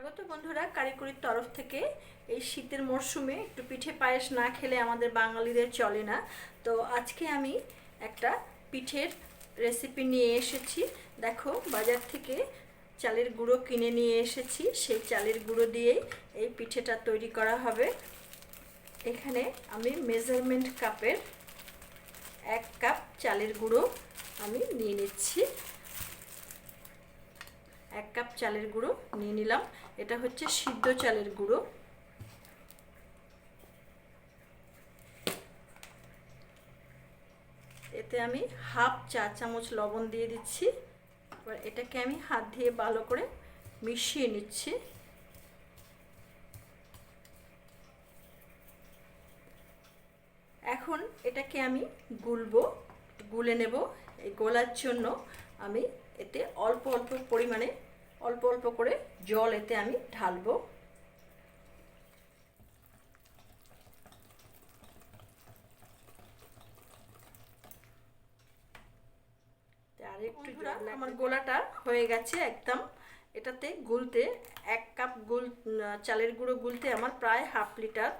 স্বাগত বন্ধুরা, কারিগরির তরফ থেকে এই শীতের মরশুমে একটু পিঠে পায়েস না খেলে আমাদের বাঙালিদের চলে না। তো আজকে আমি একটা পিঠের রেসিপি নিয়ে এসেছি। দেখো, বাজার থেকে চালের গুঁড়ো কিনে নিয়ে এসেছি। সেই চালের গুঁড়ো দিয়েই এই পিঠেটা তৈরি করা হবে। এখানে আমি মেজারমেন্ট কাপের এক কাপ চালের গুঁড়ো আমি নিয়ে নিচ্ছি। এক কাপ চালের গুঁড়ো নিয়ে নিলাম। এটা হচ্ছে সিদ্ধ চালের গুঁড়ো। এতে আমি হাফ চা চামচ লবণ দিয়ে দিচ্ছি। এবার এটাকে আমি হাত দিয়ে ভালো করে মিশিয়ে নিচ্ছি। এখন এটাকে আমি গুলবো, গুলে নেব এই গোলার জন্য। আমি এতে অল্প অল্প পরিমাণে অল্প অল্প করে জল এতে আমি ঢালবো। আর একটু আমার গোলাটা হয়ে গেছে একদম। এটাতে গুলতে এক কাপ গুল চালের গুঁড়ো গুলতে আমার প্রায় হাফ লিটার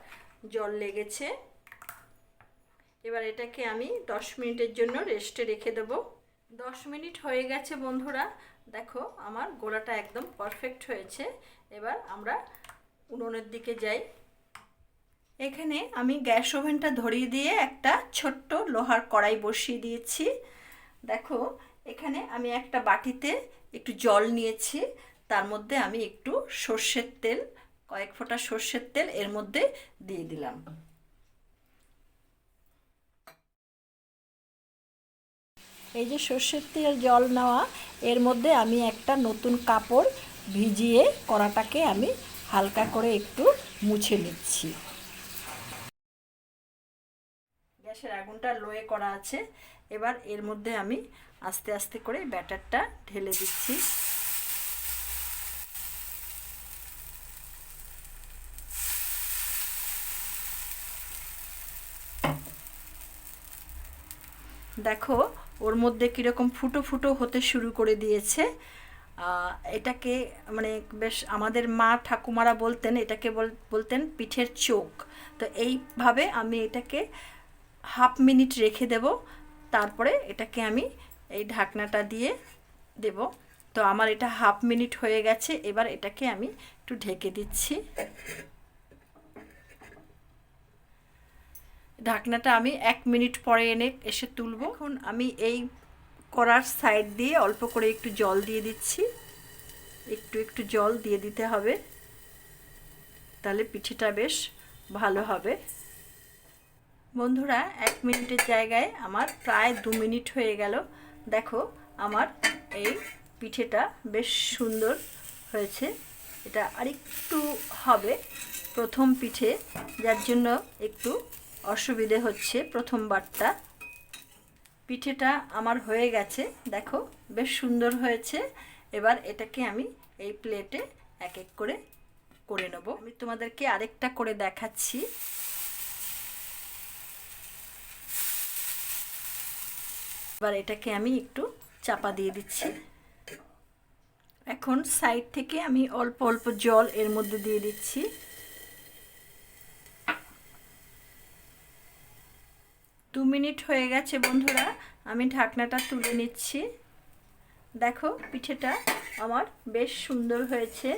জল লেগেছে। এবার এটাকে আমি দশ মিনিটের জন্য রেস্টে রেখে দেবো। দশ মিনিট হয়ে গেছে বন্ধুরা। দেখো, আমার গোলাটা একদম পারফেক্ট হয়েছে। এবার আমরা উনুনের দিকে যাই। এখানে আমি গ্যাস ওভেনটা ধরিয়ে দিয়ে একটা ছোট্ট লোহার কড়াই বসিয়ে দিয়েছি। দেখো, এখানে আমি একটা বাটিতে একটু জল নিয়েছি। তার মধ্যে আমি একটু সর্ষের তেল, কয়েক ফোঁটা সর্ষের তেল এর মধ্যে দিয়ে দিলাম। এই যে সর্ষের তেল জল নেওয়া, এর মধ্যে আমি একটা নতুন কাপড় ভিজিয়ে কড়াটাকে আমি হালকা করে একটু মুছে নিচ্ছি। গ্যাসের আগুনটা লোয়ে করা আছে। এবার এর মধ্যে আমি আস্তে আস্তে করে ব্যাটারটা ঢেলে দিচ্ছি। দেখো ওর মধ্যে কীরকম ফুটো ফুটো হতে শুরু করে দিয়েছে। এটাকে মানে বেশ আমাদের মা ঠাকুমারা বলতেন, এটাকে বলতেন পিঠের চোখ। তো এইভাবে আমি এটাকে হাফ মিনিট রেখে দেব, তারপরে এটাকে আমি এই ঢাকনাটা দিয়ে দেব। তো আমার এটা হাফ মিনিট হয়ে গেছে, এবার এটাকে আমি একটু ঢেকে দিচ্ছি। ঢাকনাটা আমি এক মিনিট পরে এনে এসে তুলব। এখন আমি এই করার সাইড দিয়ে অল্প করে একটু জল দিয়ে দিচ্ছি। একটু একটু জল দিয়ে দিতে হবে। তাহলে পিঠেটা বেশ ভালো হবে। বন্ধুরা, এক মিনিটের জায়গায় আমার প্রায় দু মিনিট হয়ে গেল। দেখো, আমার এই পিঠেটা বেশ সুন্দর হয়েছে। এটা আরেকটু হবে প্রথম পিঠে, যার জন্য একটু অসুবিধে হচ্ছে প্রথমবারটা পিঠেটা আমার হয়ে গেছে, দেখো, বেশ সুন্দর হয়েছে। এবার এটাকে আমি এই প্লেটে এক এক করে করে নেব। আমি তোমাদেরকে আরেকটা করে দেখাচ্ছি। এবার এটাকে আমি একটু চাপা দিয়ে দিচ্ছি। এখন সাইড থেকে আমি অল্প অল্প জল এর মধ্যে দিয়ে দিচ্ছি। মিনিট হয়ে গেছে বন্ধুরা, আমি ঢাকনাটা তুলে নিচ্ছি। দেখো, পিঠেটা আমার বেশ সুন্দর হয়েছে।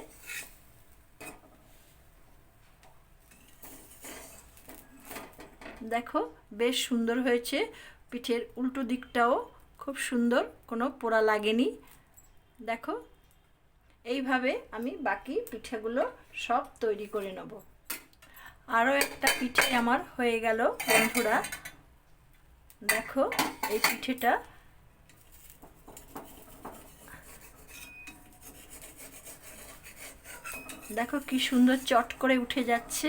দেখো, বেশ সুন্দর হয়েছে। পিঠের উল্টো দিকটাও খুব সুন্দর, কোনো পোড়া লাগেনি। দেখো, এইভাবে আমি বাকি পিঠেগুলো সব তৈরি করে নেব। আরও একটা পিঠে আমার হয়ে গেল বন্ধুরা। দেখো, এই পিঠেটা। দেখো কি সুন্দর চট করে উঠে যাচ্ছে।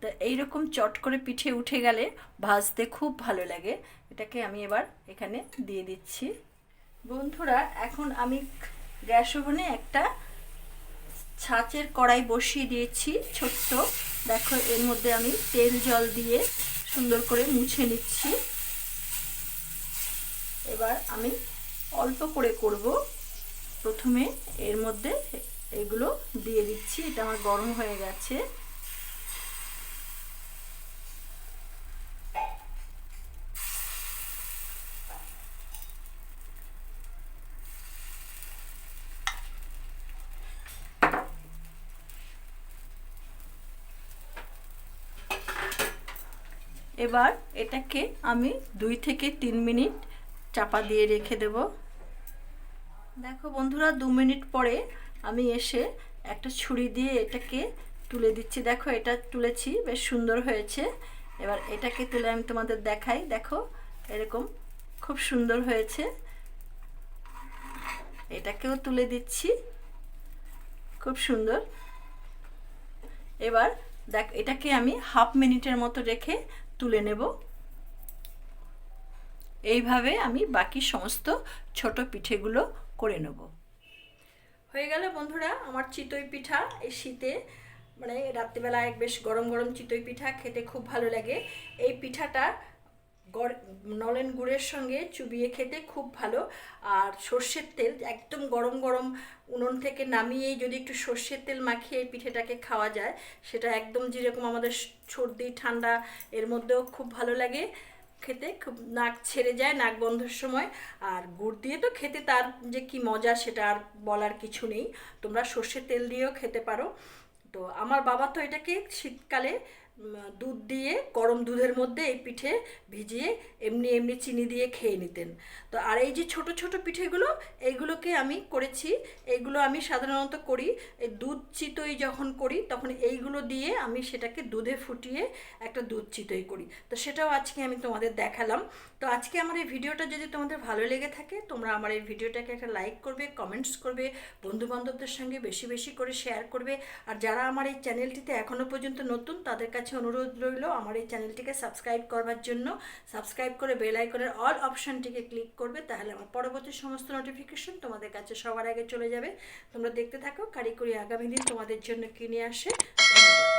তো এইরকম চট করে পিঠে উঠে গেলে ভাজতে খুব ভালো লাগে। এটাকে আমি এবার এখানে দিয়ে দিচ্ছি। বন্ধুরা, এখন আমি গ্যাস ওভেনে একটা ছাঁচের কড়াই বসিয়ে দিয়েছি, ছোট্ট। দেখো, এর মধ্যে আমি তেল জল দিয়ে সুন্দর করে মুছে নিচ্ছি। এবার আমি অল্প করে করব। প্রথমে এর মধ্যে এগুলো দিয়ে দিচ্ছি, এটা আমার গরম হয়ে গেছে। এবার এটাকে আমি দুই থেকে তিন মিনিট চাপা দিয়ে রেখে দেব। দেখো বন্ধুরা, দু মিনিট পরে আমি এসে একটা ছুরি দিয়ে এটাকে তুলে দিচ্ছি। দেখো, এটা তুলেছি, বেশ সুন্দর হয়েছে। এবার এটাকে তুলে আমি তোমাদের দেখাই। দেখো, এরকম খুব সুন্দর হয়েছে। এটাকেও তুলে দিচ্ছি। খুব সুন্দর। এবার দেখ, এটাকে আমি হাফ মিনিটের মতো রেখে তুলে নেব। এইভাবে আমি বাকি সমস্ত ছোট পিঠেগুলো করে নেব। হয়ে গেল বন্ধুরা, আমার চিতই পিঠা এই শীতে। মানে রাত্রিবেলা এক বেশ গরম গরম চিতই পিঠা খেতে খুব ভালো লাগে। এই পিঠাটা নলেন গুড়ের সঙ্গে চুবিয়ে খেতে খুব ভালো। আর সর্ষের তেল একদম গরম গরম উনুন থেকে নামিয়েই যদি একটু সর্ষের তেল মাখিয়ে এই পিঠেটাকে খাওয়া যায়, সেটা একদম যেরকম আমাদের সর্দি, ঠান্ডা এর মধ্যেও খুব ভালো লাগে। খেতে খুব নাক ছেড়ে যায়, নাক বন্ধের সময়। আর গুড় দিয়ে তো খেতে তার যে কি মজা সেটা আর বলার কিছু নেই। তোমরা সর্ষের তেল দিয়েও খেতে পারো। তো আমার বাবা তো এটাকে শীতকালে দুধ দিয়ে, গরম দুধের মধ্যে এই পিঠে ভিজিয়ে এমনি এমনি চিনি দিয়ে খেয়ে নিতেন। তো আর এই যে ছোট ছোট পিঠেগুলো, এইগুলোকে আমি করেছি। এইগুলো আমি সাধারণত করি, এই দুধ চিতই যখন করি, তখন এইগুলো দিয়ে আমি সেটাকে দুধে ফুটিয়ে একটা দুধ চিতই করি। তো সেটাও আজকে আমি তোমাদের দেখালাম। তো আজকে আমার এই ভিডিওটা যদি তোমাদের ভালো লেগে থাকে, তোমরা আমার এই ভিডিওটাকে একটা লাইক করবে, কমেন্টস করবে বন্ধু বান্ধবদের সঙ্গে বেশি বেশি করে শেয়ার করবে। আর যারা আমার এই চ্যানেলটিতে এখনও পর্যন্ত নতুন, তাদের কাছে অনুরোধ রইল আমার এই চ্যানেলটিকে সাবস্ক্রাইব করবার জন্য। সাবস্ক্রাইব করে বেল আইকনের অল অপশানটিকে ক্লিক করবে, তাহলে আমার পরবর্তী সমস্ত নোটিফিকেশন তোমাদের কাছে সবার আগে চলে যাবে। তোমরা দেখতে থাকো কারিগরি আগামী দিন তোমাদের জন্য কিনে আসে। ধন্যবাদ।